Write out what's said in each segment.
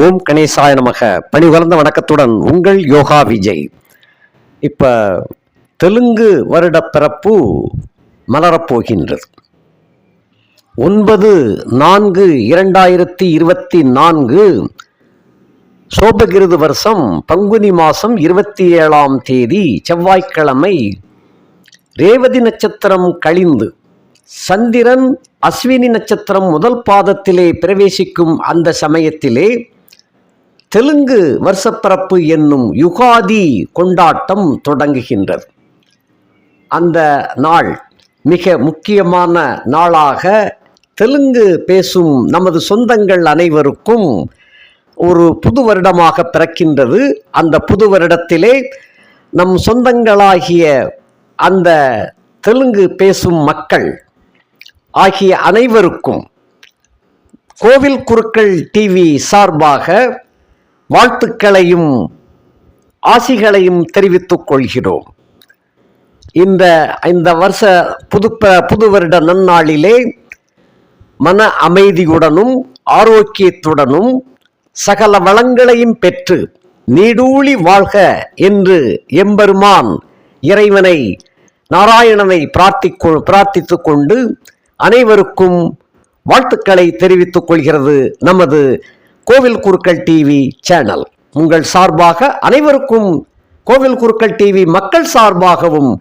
ஓம் கணேசாய நமக. பணி வளர்ந்த வணக்கத்துடன் உங்கள் யோகா விஜய். இப்போ தெலுங்கு வருட பிறப்பு மலரப்போகின்றது. ஒன்பது நான்கு இரண்டாயிரத்தி இருபத்தி நான்கு சோபகிருது வருஷம் பங்குனி மாதம் இருபத்தி ஏழாம் தேதி செவ்வாய்க்கிழமை ரேவதி நட்சத்திரம் கழிந்து சந்திரன் அஸ்வினி நட்சத்திரம் முதல் பாதத்திலே பிரவேசிக்கும் அந்த சமயத்திலே தெலுங்கு வருஷப்பிறப்பு என்னும் யுகாதி கொண்டாட்டம் தொடங்குகின்றது. அந்த நாள் மிக முக்கியமான நாளாக தெலுங்கு பேசும் நமது சொந்தங்கள் அனைவருக்கும் ஒரு புது வருடமாக பிறக்கின்றது. அந்த புது வருடத்திலே நம் சொந்தங்களாகிய அந்த தெலுங்கு பேசும் மக்கள் ஆகிய அனைவருக்கும் கோவில் குருக்கள் டிவி சார்பாக வாழ்த்துக்களையும் ஆசிகளையும் தெரிவித்துக் கொள்கிறோம். இந்த இந்த வருஷ புது புது வருட நன்னாளிலே மன அமைதியுடனும் ஆரோக்கியத்துடனும் சகல வளங்களையும் பெற்று நீடூழி வாழ்க என்று எம்பெருமான் இறைவனை நாராயணனை பிரார்த்திக்கொ பிரார்த்தித்து கொண்டு அனைவருக்கும் வாழ்த்துக்களை தெரிவித்துக் கொள்கிறது நமது கோவில் குருக்கள் டிவி சேனல் உங்கள் சார்பாக அனைவருக்கும் கோவில் குருக்கள் டிவி மக்கள் சார்பாகவும்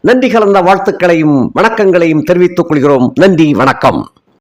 நன்றி கலந்த வாழ்த்துக்களையும் வணக்கங்களையும் தெரிவித்துக் கொள்கிறோம். நன்றி வணக்கம்.